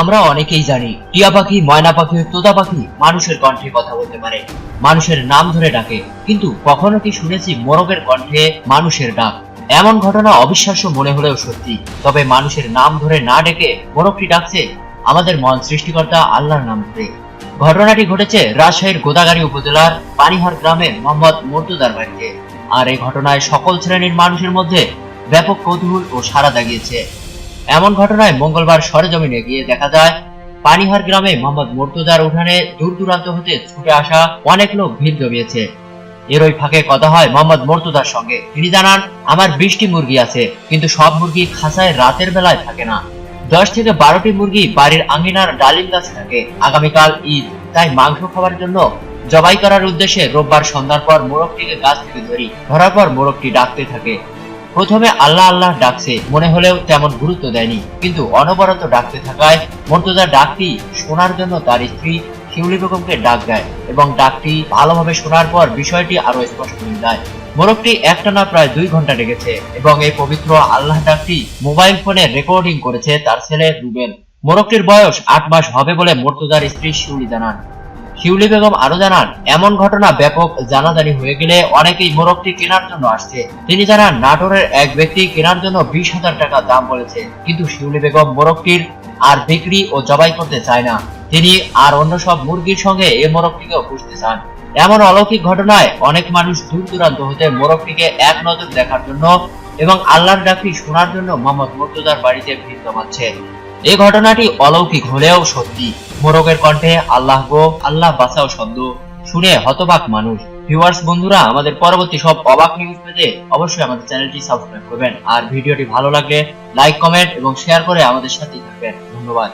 আমরা অনেকেই জানি, টিয়া পাখি, ময়না পাখি তোতা পাখি মানুষের কণ্ঠে কথা বলতে পারে। মানুষের নাম ধরে ডাকে, কিন্তু কখনো কি শুনেছি মোরগের কণ্ঠে মানুষের ডাক? এমন ঘটনা অবিশ্বাস্য মনে হলেও সত্যি, তবে মানুষের নাম ধরে না ডেকে মোরগটি ডাকছে আমাদের মন সৃষ্টিকর্তা আল্লাহর নাম ধরে। ঘটনাটি ঘটেছে রাজশাহীর গোদাগাড়ি উপজেলার পানিহার গ্রামের মোহাম্মদ মর্তুদার বাড়িতে। আর এই ঘটনায় সকল শ্রেণির মানুষের মধ্যে ব্যাপক কৌতূহল ও সাড়া জাগিয়েছে। এমন ঘটনায় মঙ্গলবার সরেজমিনে গিয়ে দেখা যায়, পানিহার গ্রামে মোহাম্মদ মর্তুদার উঠানে দূর দূরান্ত হতে ছুটে আসা অনেক লোক ভিড় জমিয়েছে। এর ওই ফাঁকে কথা হয় মোহাম্মদ মর্তুদার সঙ্গে। তিনি জানান, আমার বিশটি মুরগি আছে, কিন্তু সব মুরগি খাঁচায় রাতের বেলায় থাকে না। দশ থেকে বারোটি মুরগি বাড়ির আঙিনার ডালিম গাছে থাকে। আগামীকাল ঈদ, তাই মাংস খাওয়ার জন্য জবাই করার উদ্দেশ্যে রোববার সন্ধ্যার পর মোরগটিকে গাছ থেকে ধরি। ধরার পর মোরগটি ডাকতে থাকে। প্রথমে আল্লাহ আল্লাহ ডাকছে, মনে হলেও তেমন গুরুত্ব দেয়নি। কিন্তু অনবরত ডাকতে থাকায় মর্তুদার ডাকটি শোনার জন্য তার স্ত্রী শিউলি বেগমকে ডাক দেয় এবং ডাকটি ভালোভাবে শোনার পর বিষয়টি আরও স্পষ্ট হয়ে যায়। মোরগটি একটানা প্রায় দুই ঘণ্টা লেগেছে এবং এই পবিত্র আল্লাহ ডাকটি মোবাইল ফোনে রেকর্ডিং করেছে তার ছেলে রুবেল। মোরগটির বয়স আট মাস হবে বলে মর্তুদার স্ত্রী শিউলি জানান। শিউলি বেগম আরও জানান, এমন ঘটনা ব্যাপক জানাজানি হয়ে গেলে অনেকেই মোরগটি কেনার জন্য আসছে। তিনি জানান, নাটোরের এক ব্যক্তি কেনার জন্য বিশ হাজার টাকা দাম বলেছে, কিন্তু শিউলি বেগম মোরগটির আর বিক্রি ও জবাই করতে চায় না। তিনি আর অন্য সব মুরগির সঙ্গে এই মোরগটিকেও পুষতে চান। এমন অলৌকিক ঘটনায় অনেক মানুষ দূর দূরান্ত হতে মোরগটিকে এক নজর দেখার জন্য এবং আল্লাহর ডাকটি শোনার জন্য মোহাম্মদ মুর্তুদার বাড়িতে ভিড় জমাচ্ছে। এই ঘটনাটি অলৌকিক হলেও সত্যি। মোরগের কণ্ঠে আল্লাহ গো, আল্লাহ বাঁচাও শব্দ শুনে হতবাক মানুষ। ভিউয়ার্স, বন্ধুরা, আমাদের পরবর্তী সব অবাক নিউজ পেতে অবশ্যই আমাদের চ্যানেলটি সাবস্ক্রাইব করবেন। আর ভিডিওটি ভালো লাগলে লাইক কমেন্ট এবং শেয়ার করে আমাদের সাথেই থাকবেন। ধন্যবাদ।